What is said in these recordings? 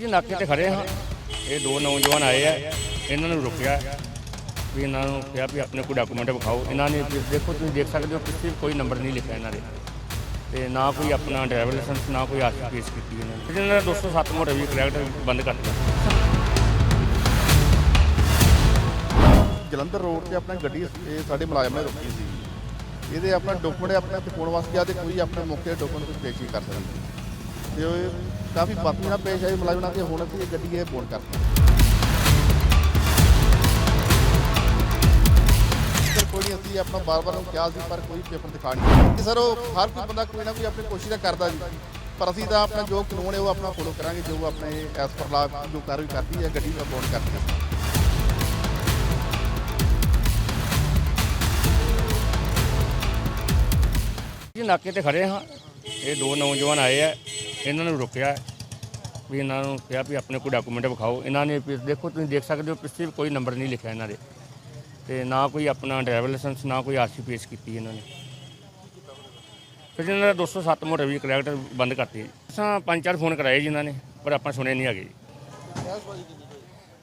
ਜੀ ਨਾਕੇ ਤੇ ਖੜੇ ਹਾਂ। ਇਹ ਦੋ ਨੌਜਵਾਨ ਆਏ ਆ। ਇਹਨਾਂ ਨੂੰ ਰੁਕਿਆ ਵੀ ਇਹਨਾਂ ਨੂੰ ਕਿਹਾ ਵੀ ਆਪਣੇ ਕੋਈ ਡਾਕੂਮੈਂਟ ਵਿਖਾਓ। ਇਹਨਾਂ ਨੇ ਵੀ ਦੇਖੋ, ਤੁਸੀਂ ਦੇਖ ਸਕਦੇ ਹੋ ਕਿਸੇ ਕੋਈ ਨੰਬਰ ਨਹੀਂ ਲਿਖਿਆ ਇਹਨਾਂ ਦੇ। ਤੇ ਨਾ ਕੋਈ ਆਪਣਾ ਡਰਾਈਵਰ ਲਾਇਸੈਂਸ ਨਾ ਕੋਈ ਆਰਸੀ ਪੇਸ਼ ਕੀਤੀ ਇਹਨਾਂ ਨੇ। ਇਹਨਾਂ ਦਾ 207 ਮੋਟਰ ਵੀ ਕਰੈਕਟ ਬੰਦ ਕਰ ਦਿੱਤਾ। ਜਲੰਧਰ ਰੋਡ ਤੇ ਆਪਣਾ ਗੱਡੀ, ਇਹ ਸਾਡੇ ਮੁਲਾਜ਼ਮ ਨੇ ਰੋਕੀ ਸੀ। ਇਹਦੇ ਆਪਣਾ ਡਾਕੂਮੈਂਟ ਆਪਣੇ ਦਿਖਾਉਣ ਵਾਸਤੇ ਆ ਤੇ ਕੋਈ ਆਪਣੇ ਮੌਕੇ ਤੇ ਡਾਕੂਮੈਂਟ ਕੋਈ ਪੇਸ਼ ਨਹੀਂ ਕਰ ਸਕਦਾ। ਤੇ ਉਹ ਕਾਫੀ ਬਦਤਮੀਜ਼ੀ ਨਾਲ ਪੇਸ਼ ਆਈ ਮੁਲਾਜ਼ਮਾਂ ਤੇ ਹੁਣ ਅਸੀਂ ਇਹ ਗੱਡੀ ਇਹ ਬੋਨ ਕਰਤੀ ਕੋਈ ਨਹੀਂ, ਅਸੀਂ ਆਪਣਾ ਬਾਰ-ਬਾਰ ਨੂੰ ਕਿਹਾ ਸੀ, ਪਰ ਕੋਈ ਪੇਪਰ ਦਿਖਾ ਨਹੀਂ ਸਰ, ਉਹ ਹਰ ਕੋਈ ਬੰਦਾ ਕੋਈ ਨਾ ਕੋਈ ਆਪਣੀ ਕੋਸ਼ਿਸ਼ ਤਾਂ ਕਰਦਾ ਜੀ। ਪਰ ਅਸੀਂ ਤਾਂ ਆਪਣਾ ਜੋ ਕਾਨੂੰਨ ਹੈ, ਉਹ ਆਪਣਾ ਫੋਲੋ ਕਰਾਂਗੇ, ਜੋ ਆਪਣੇ ਐਸ ਪਰ ਲਾ ਜੋ ਕਾਰਵਾਈ ਕਰਦੀ ਹੈ, ਗੱਡੀ ਦਾ ਬੋਨ ਕਰਤੀ ਹੈ। ਜੀ, ਨਾਕੇ ਤੇ ਖੜੇ ਹਾਂ। ਇਹ ਦੋ ਨੌਜਵਾਨ ਆਏ ਆ, ਇਹਨਾਂ ਨੂੰ ਰੁਕਿਆ ਵੀ ਇਹਨਾਂ ਨੂੰ ਕਿਹਾ ਵੀ ਆਪਣੇ ਕੋਈ ਡਾਕੂਮੈਂਟ ਵਿਖਾਓ। ਇਹਨਾਂ ਨੇ ਵੀ ਦੇਖੋ, ਤੁਸੀਂ ਦੇਖ ਸਕਦੇ ਹੋ, ਪਿੱਛੇ ਕੋਈ ਨੰਬਰ ਨਹੀਂ ਲਿਖਿਆ ਇਹਨਾਂ ਦੇ। ਤੇ ਨਾ ਕੋਈ ਆਪਣਾ ਡਰਾਈਵਰ ਲਾਇਸੈਂਸ ਨਾ ਕੋਈ ਆਰਸੀ ਪੇਸ਼ ਕੀਤੀ ਇਹਨਾਂ ਨੇ। ਫਿਰ ਇਹਨਾਂ ਦਾ 207 ਮੋਟਰ ਵੀ ਕਰੈਕਟਰ ਬੰਦ ਕਰਤੀ। ਅਸਾਂ ਪੰਜ ਚਾਰ ਫੋਨ ਕਰਾਏ ਜੀ ਇਹਨਾਂ ਨੇ, ਪਰ ਆਪਾਂ ਸੁਣੇ ਨਹੀਂ ਹੈਗੇ। ਜੀ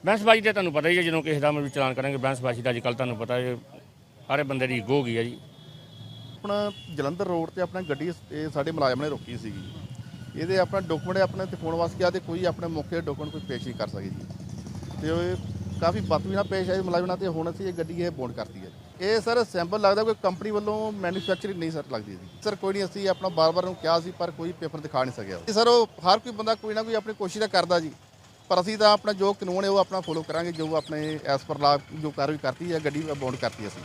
ਬਹਿਸਬਾਜ਼ੀ ਤੇ ਤੁਹਾਨੂੰ ਪਤਾ ਹੀ ਹੈ, ਜਦੋਂ ਕਿਸੇ ਦਾ ਵੀ ਚਲਾਨ ਕਰਾਂਗੇ, ਬਹਿਸਬਾਜ਼ੀ ਦਾ ਅੱਜ ਕੱਲ੍ਹ ਤੁਹਾਨੂੰ ਪਤਾ ਹੈ, ਸਾਰੇ ਬੰਦੇ ਦੀ ਈਗੋ ਹੋ ਗਈ ਹੈ ਜੀ। ਆਪਣਾ ਜਲੰਧਰ ਰੋਡ ਤੇ ਆਪਣਾ ਗੱਡੀ ਇਹ ਸਾਡੇ ਮੁਲਾਜ਼ਮ ਨੇ ਰੋਕੀ ਸੀਗੀ। ਇਹਦੇ ਆਪਣਾ ਡਾਕੂਮੈਂਟ ਆਪਣੇ ਦਿਖਾਉਣ ਵਾਸਤੇ ਗਿਆ ਤੇ ਕੋਈ ਆਪਣੇ ਮੌਕੇ ਤੇ ਡਾਕੂਮੈਂਟ ਕੋਈ ਪੇਸ਼ ਨਹੀਂ ਕਰ ਸਕੇ ਜੀ। ਤੇ ਉਹ ਕਾਫੀ ਬਦਤਮੀਜ਼ੀ ਨਾਲ ਪੇਸ਼ ਆਈ ਮੁਲਾਜ਼ਮਾਂ ਤੇ ਹੁਣ ਅਸੀਂ ਇਹ ਗੱਡੀ ਇਹ ਬੋਂਡ ਕਰਤੀ ਹੈ। ਇਹ ਸਰ ਸੈਂਪਲ ਲੱਗਦਾ ਕੋਈ ਕੰਪਨੀ ਵੱਲੋਂ ਮੈਨੂਫੈਕਚਰਿੰਗ ਨਹੀਂ ਸਰ ਲੱਗਦੀ ਸੀ ਸਰ ਕੋਈ ਨਹੀਂ, ਅਸੀਂ ਆਪਣਾ ਬਾਰ-ਬਾਰ ਨੂੰ ਕਿਹਾ ਸੀ ਪਰ ਕੋਈ ਪੇਪਰ ਦਿਖਾ ਨਹੀਂ ਸਕਿਆ। ਸਰ ਉਹ ਹਰ ਕੋਈ ਬੰਦਾ ਕੋਈ ਨਾ ਕੋਈ ਆਪਣੀ ਕੋਸ਼ਿਸ਼ ਤਾਂ ਕਰਦਾ ਜੀ। ਪਰ ਅਸੀਂ ਤਾਂ ਆਪਣਾ ਜੋ ਕਾਨੂੰਨ ਹੈ ਉਹ ਆਪਣਾ ਫੋਲੋ ਕਰਾਂਗੇ, ਜੋ ਆਪਣੇ ਐਸ ਪਰ ਲਾ ਜੋ ਕਾਰਵਾਈ ਕਰਤੀ ਹੈ, ਗੱਡੀ ਬੋਨ ਕਰਤੀ ਅਸੀਂ।